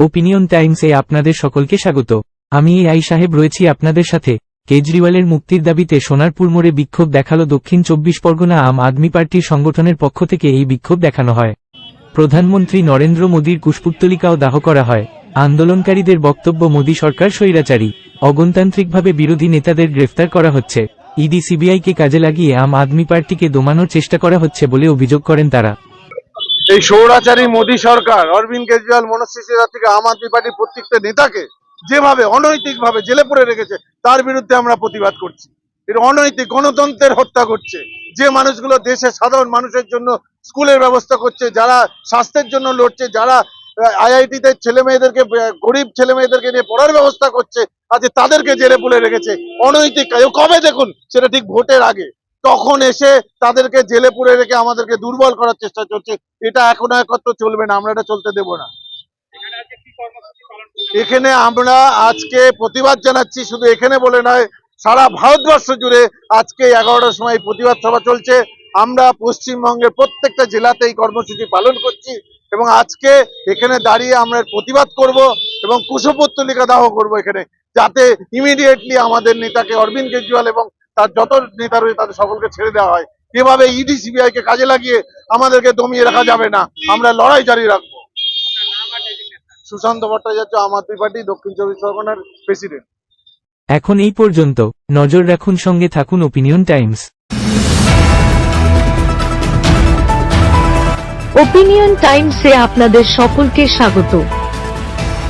Opinion টাইমসে আপনাদের সকলকে স্বাগত। আমি আই সাহেব রয়েছি আপনাদের সাথে। কেজরিওয়ালের মুক্তির দাবিতে সোনারপুর মোড়ে বিক্ষোভ দেখাল দক্ষিণ চব্বিশ পরগনা আম আদমি পার্টির সংগঠনের পক্ষ থেকে এই বিক্ষোভ দেখানো হয়। প্রধানমন্ত্রী নরেন্দ্র মোদীর কুশপুত্তলিকাও দাহ করা হয়। আন্দোলনকারীদের বক্তব্য মোদী সরকার স্বৈরাচারী। অগণতান্ত্রিকভাবে বিরোধী নেতাদের গ্রেফতার করা হচ্ছে। ইডি সিবিআইকে কাজে লাগিয়ে আম আদমি পার্টিকে দমানোর চেষ্টা করা হচ্ছে বলে অভিযোগ করেন তারা। এই সৌরাচারী মোদী সরকার, অরবিন্দ কেজরিওয়াল, মনোজ সিসিরা থেকে আম আদমি পার্টির প্রত্যেকটা নেতাকে যেভাবে অনৈতিক ভাবে জেলে পুরে রেখেছে, তার বিরুদ্ধে আমরা প্রতিবাদ করছি। এটা অনৈতিক গণতন্ত্রের হত্যা করছে। যে মানুষগুলো দেশের সাধারণ মানুষের জন্য স্কুলের ব্যবস্থা করছে, যারা স্বাস্থ্যের জন্য লড়ছে, যারা আইআইটি তে ছেলে মেয়েদেরকে গরিব ছেলে মেয়েদেরকে নিয়ে পড়ার ব্যবস্থা করছে, আজকে তাদেরকে জেলে পুলে রেখেছে। অনৈতিক কবে দেখুন, সেটা ঠিক ভোটের আগে। তখন এসে তাদেরকে জেলে পুরে রেখে আমাদেরকে দুর্বল করার চেষ্টা চলছে। এটা এখন একত্র চলবে না, আমরা এটা চলতে দেব না। এখানে আমরা আজকে প্রতিবাদ জানাচ্ছি, শুধু এখানে বলে নয়, সারা ভারতবর্ষ জুড়ে আজকে এগারোটার সময় প্রতিবাদ সভা চলছে। আমরা পশ্চিমবঙ্গের প্রত্যেকটা জেলাতে এই কর্মসূচি পালন করছি এবং আজকে এখানে দাঁড়িয়ে আমরা প্রতিবাদ করব এবং কুশপুত্তলিকা দাহ করব এখানে, যাতে ইমিডিয়েটলি আমাদের নেতাকে অরবিন্দ কেজরিওয়াল এবং তার যত নেতা রয়েছে তাদের সকলকে ছেড়ে দেওয়া হয়। এভাবে ইডি সিবিআই কে কাজে লাগিয়ে আমাদেরকে দমিয়ে রাখা যাবে না। আমরা লড়াই জারি রাখব। সুশান্ত ভট্টাচার্য আমার পার্টি দক্ষিণ চব্বিশ পরগনার প্রেসিডেন্ট। এখন এই পর্যন্ত। নজর রাখুন সঙ্গে থাকুন ওপিনিয়ন টাইমস ওপিনিয়ন টাইমসে আপনাদের সকলকে স্বাগত।